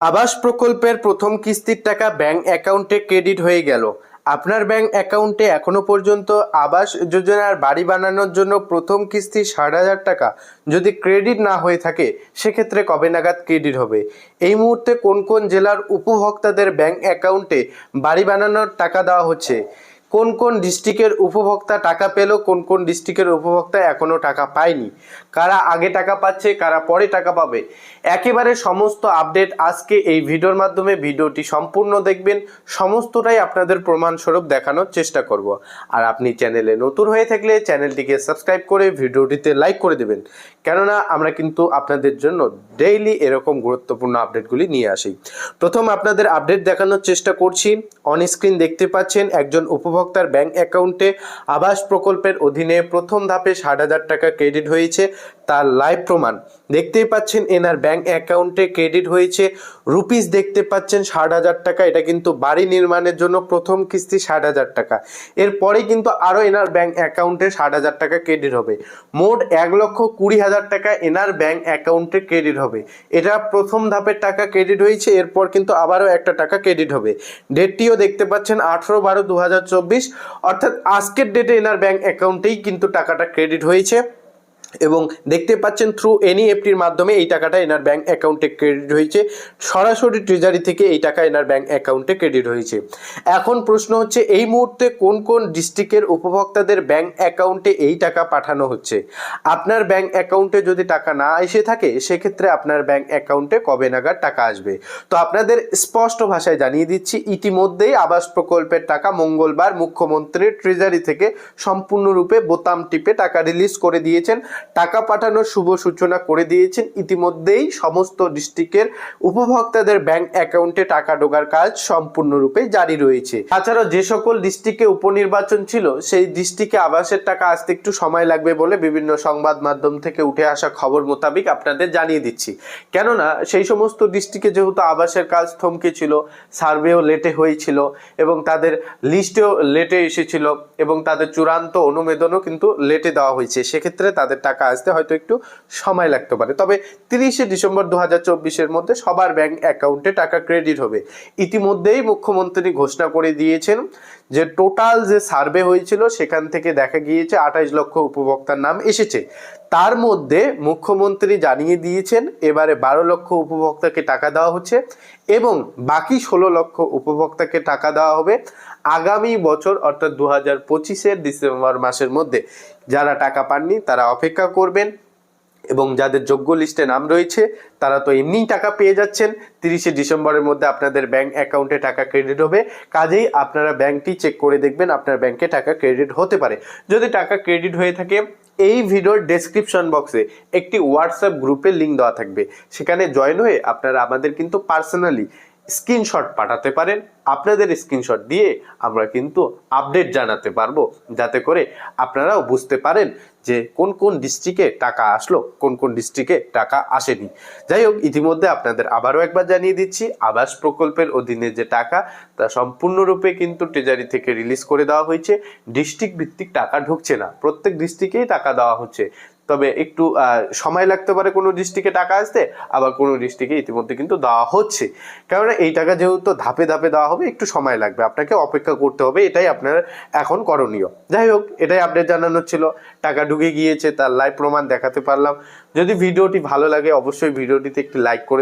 আবাস প্রকল্পের প্রথম কিস্তির টাকা ব্যাংক অ্যাকাউন্টে ক্রেডিট হয়ে গেল। আপনার ব্যাংক অ্যাকাউন্টে এখনও পর্যন্ত আবাস যোজনার বাড়ি বানানোর জন্য প্রথম কিস্তি ষাট হাজার টাকা যদি ক্রেডিট না হয়ে থাকে, সেক্ষেত্রে কবে নাগাদ ক্রেডিট হবে? এই মুহূর্তে কোন কোন জেলার উপভোক্তাদের ব্যাংক অ্যাকাউন্টে বাড়ি বানানোর টাকা দেওয়া হচ্ছে? কোন কোন ডিস্ট্রিক্টের উপভোক্তা টাকা পেল, কোন কোন ডিস্ট্রিক্টের উপভোক্তা এখনও টাকা পায়নি? কারা আগে টাকা পাচ্ছে, কারা পরে টাকা পাবে? একেবারে সমস্ত আপডেট আজকে এই ভিডিওর মাধ্যমে ভিডিওটি সম্পূর্ণ দেখবেন। সমস্তটাই আপনাদের প্রমাণস্বরূপ দেখানোর চেষ্টা করব। আর আপনি চ্যানেলে নতুন হয়ে থাকলে চ্যানেলটিকে সাবস্ক্রাইব করে ভিডিওটিতে লাইক করে দেবেন। কেননা আমরা কিন্তু আপনাদের জন্য ডেইলি এরকম গুরুত্বপূর্ণ আপডেটগুলি নিয়ে আসি। প্রথম আপনাদের আপডেট দেখানোর চেষ্টা করছি। অন স্ক্রিন দেখতে পাচ্ছেন একজন উপভোক্তার ব্যাংক অ্যাকাউন্টে আবাস প্রকল্পের অধীনে প্রথম ধাপে ষাট হাজার টাকা ক্রেডিট হয়েছে, তার লাইভ প্রমাণ। দেখতেই পাচ্ছেন এনার ব্যাংক অ্যাকাউন্টে ক্রেডিট হয়েছে, রুপিস দেখতে পাচ্ছেন ষাট হাজার টাকা, এটা কিন্তু বাড়ি নির্মাণের জন্য প্রথম কিস্তি ষাট হাজার টাকা। এরপরে কিন্তু আরও এনার ব্যাংক অ্যাকাউন্টে ষাট হাজার টাকা ক্রেডিট হবে। মোট এক লক্ষ কুড়ি হাজার টাকা এনার ব্যাংক অ্যাকাউন্টে ক্রেডিট হবে। এটা প্রথম ধাপের টাকা ক্রেডিট হয়েছে, এরপর কিন্তু আবারও একটা টাকা ক্রেডিট হবে। ডেটটিও দেখতে পাচ্ছেন আঠেরো বারো দু হাজার অর্থাৎ আজকের ডেটে এনার ব্যাঙ্ক অ্যাকাউন্টেই কিন্তু টাকাটা ক্রেডিট হয়েছে। এবং দেখতে পাচ্ছেন থ্রু এনইএফটির মাধ্যমে এই টাকাটা এনার ব্যাংক অ্যাকাউন্টে ক্রেডিট হয়েছে। সরাসরি ট্রেজারি থেকে এই টাকা এনার ব্যাংক অ্যাকাউন্টে ক্রেডিট হয়েছে। এখন প্রশ্ন হচ্ছে, এই মুহূর্তে কোন কোন ডিস্ট্রিক্টের উপভোক্তাদের ব্যাংক অ্যাকাউন্টে এই টাকা পাঠানো হচ্ছে? আপনার ব্যাংক অ্যাকাউন্টে যদি টাকা না এসে থাকে, সেক্ষেত্রে আপনার ব্যাংক অ্যাকাউন্টে কবে নাগাদ টাকা আসবে? তো আপনাদের স্পষ্ট ভাষায় জানিয়ে দিচ্ছি, ইতিমধ্যেই আবাস প্রকল্পের টাকা মঙ্গলবার মুখ্যমন্ত্রীর ট্রেজারি থেকে সম্পূর্ণরূপে বোতাম টিপে টাকা রিলিজ করে দিয়েছেন। টাকা পাঠানোর শুভ সূচনা করে দিয়েছেন। ইতিমধ্যেই সমস্ত ডিস্ট্রিক্টের উপভোক্তাদের ব্যাংক অ্যাকাউন্টে টাকা ঢোকার কাজ সম্পূর্ণরূপে জারি রয়েছে। তাছাড়াও যে সকল ডিস্ট্রিক্টে উপনির্বাচন ছিল, সেই ডিস্ট্রিক্টে আবাসের টাকা আসতে একটু সময় লাগবে বলে বিভিন্ন সংবাদ মাধ্যম থেকে উঠে আসা খবর মোতাবেক আপনাদের জানিয়ে দিচ্ছি। কেননা, সেই সমস্ত ডিস্ট্রিক্টে যেহেতু আবাসের কাজ থমকে ছিল, সার্ভেও লেটে হয়েছিল এবং তাদের লিস্টেও লেটে এসেছিল এবং তাদের চূড়ান্ত অনুমোদনও কিন্তু লেটে দেওয়া হয়েছে, সেক্ষেত্রে তাদের টাকা আসতে হয়তো একটু সময় লাগতে পারে। তবে তিরিশে ডিসেম্বর দু হাজার চব্বিশের মধ্যে সবার ব্যাংক অ্যাকাউন্টে টাকা ক্রেডিট হবে। ইতিমধ্যেই মুখ্যমন্ত্রী ঘোষণা করে দিয়েছেন যে টোটাল যে সার্ভে হয়েছিল সেখান থেকে দেখা গিয়েছে আঠাইশ লক্ষ উপভোক্তার নাম এসেছে। তার মধ্যে মুখ্যমন্ত্রী জানিয়ে দিয়েছেন, এবারে বারো লক্ষ উপভোক্তাকে টাকা দেওয়া হচ্ছে এবং বাকি ষোলো লক্ষ উপভোক্তাকে টাকা দেওয়া হবে। আগামী বছর, অর্থাৎ দু হাজার পঁচিশের ডিসেম্বর মাসের মধ্যে যারা টাকা পাননি, তারা অপেক্ষা করবেন এবং যাদের যোগ্য লিস্টে নাম রয়েছে, তারা তো এমনিই টাকা পেয়ে যাচ্ছেন। তিরিশে ডিসেম্বরের মধ্যে আপনাদের ব্যাংক অ্যাকাউন্টে টাকা ক্রেডিট হবে। কাজেই আপনারা ব্যাংকটি চেক করে দেখবেন, আপনার ব্যাংকে টাকা ক্রেডিট হতে পারে। যদি টাকা ক্রেডিট হয়ে থাকে, এই ভিডিওর ডেসক্রিপশন বক্সে একটি হোয়াটসঅ্যাপ গ্রুপের লিঙ্ক দেওয়া থাকবে। সেখানে জয়েন হয়ে আপনারা আমাদের কিন্তু পার্সোনালি স্ক্রিনশট পাঠাতে পারেন। আপনাদের স্ক্রিনশট দিয়ে আমরা কিন্তু আপডেট জানাতে পারব। যাতে করে আপনারাও বুঝতে পারেন যে কোন কোন ডিস্ট্রিক্টে টাকা আসলো, কোন কোন ডিস্ট্রিক্টে টাকা আসেনি। যাই হোক, ইতিমধ্যে আপনাদের আবারও একবার জানিয়ে দিচ্ছি, আবাস প্রকল্পের অধীনে যে টাকা, তা সম্পূর্ণরূপে কিন্তু ট্রেজারি থেকে রিলিজ করে দেওয়া হয়েছে। ডিস্ট্রিক্ট ভিত্তিক টাকা ঢুকছে না। প্রত্যেক ডিস্ট্রিক্টেই টাকা দেওয়া হচ্ছে। তবে একটু সময় লাগতে পারে কোনো ডিস্ট্রিক্টে টাকা আসতে, আবার কোনো ডিস্ট্রিক্টে ইতিমধ্যে কিন্তু দেওয়া হচ্ছে। কেননা এই টাকা যেহেতু ধাপে ধাপে দেওয়া হবে, একটু সময় লাগবে। আপনাকে অপেক্ষা করতে হবে, এটাই আপনার এখন করণীয়। যাই হোক, এটাই আপডেট জানানোর ছিল। টাকা ঢুকে গিয়েছে, তার লাইভ প্রমাণ দেখাতে পারলাম। যদি ভিডিওটি ভালো লাগে, অবশ্যই ভিডিওটিতে একটি লাইক করে